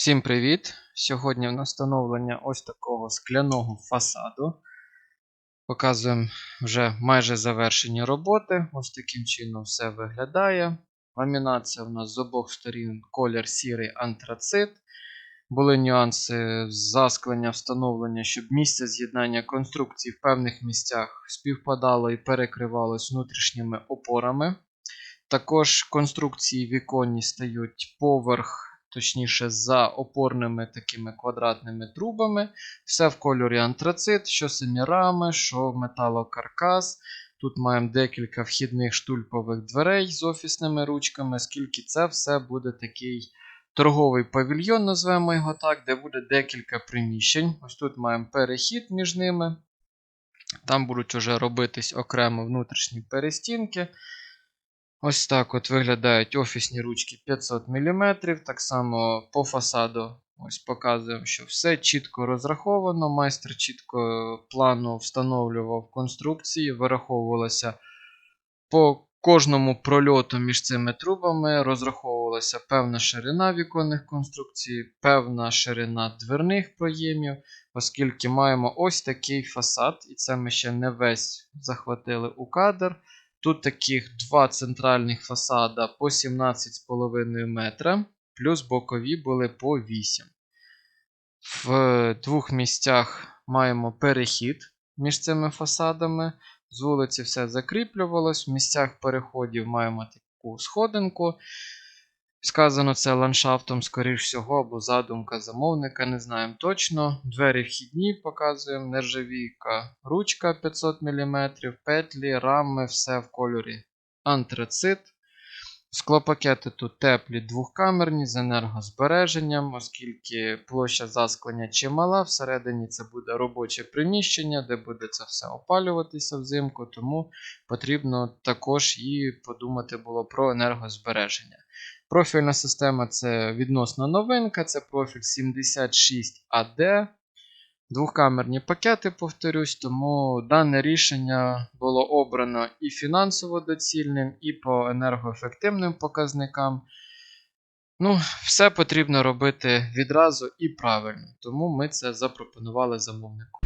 Всім привіт! Сьогодні в нас встановлення ось такого скляного фасаду. Показуємо вже майже завершені роботи. Ось таким чином все виглядає. Ламінація у нас з обох сторін колір сірий антрацит. Були нюанси засклення встановлення, щоб місце з'єднання конструкцій в певних місцях співпадало і перекривалось внутрішніми опорами. Також конструкції віконні стають поверх, точніше, за опорними такими квадратними трубами. Все в кольорі антрацит, що самі рами, що металокаркас. Тут маємо декілька вхідних штульпових дверей з офісними ручками, оскільки це все буде такий торговий павільйон, назвемо його так, де буде декілька приміщень. Ось тут маємо перехід між ними. Там будуть вже робитись окремо внутрішні перестінки. Ось так от виглядають офісні ручки 500 мм. Так само по фасаду ось показуємо, що все чітко розраховано. Майстер чітко плану встановлював конструкції, вираховувалося по кожному прольоту між цими трубами, розраховувалася певна ширина віконних конструкцій, певна ширина дверних проємів, оскільки маємо ось такий фасад, і це ми ще не весь захватили у кадр. Тут таких два центральних фасада по 17,5 метра, плюс бокові були по 8. В двох місцях маємо перехід між цими фасадами. З вулиці все закріплювалось. В місцях переходів маємо таку сходинку. Сказано це ландшафтом, скоріш всього, або задумка замовника, не знаємо точно. Двері вхідні показуємо, нержавійка, ручка 500 мм, петлі, рами, все в кольорі антрацит. Склопакети тут теплі двохкамерні з енергозбереженням, оскільки площа засклення чимала, всередині це буде робоче приміщення, де буде це все опалюватися взимку, тому потрібно також і подумати було про енергозбереження. Профільна система це відносно новинка, це профіль 76AD. Двохкамерні пакети, повторюсь, тому дане рішення було обрано і фінансово доцільним, і по енергоефективним показникам. Ну, все потрібно робити відразу і правильно, тому ми це запропонували замовнику.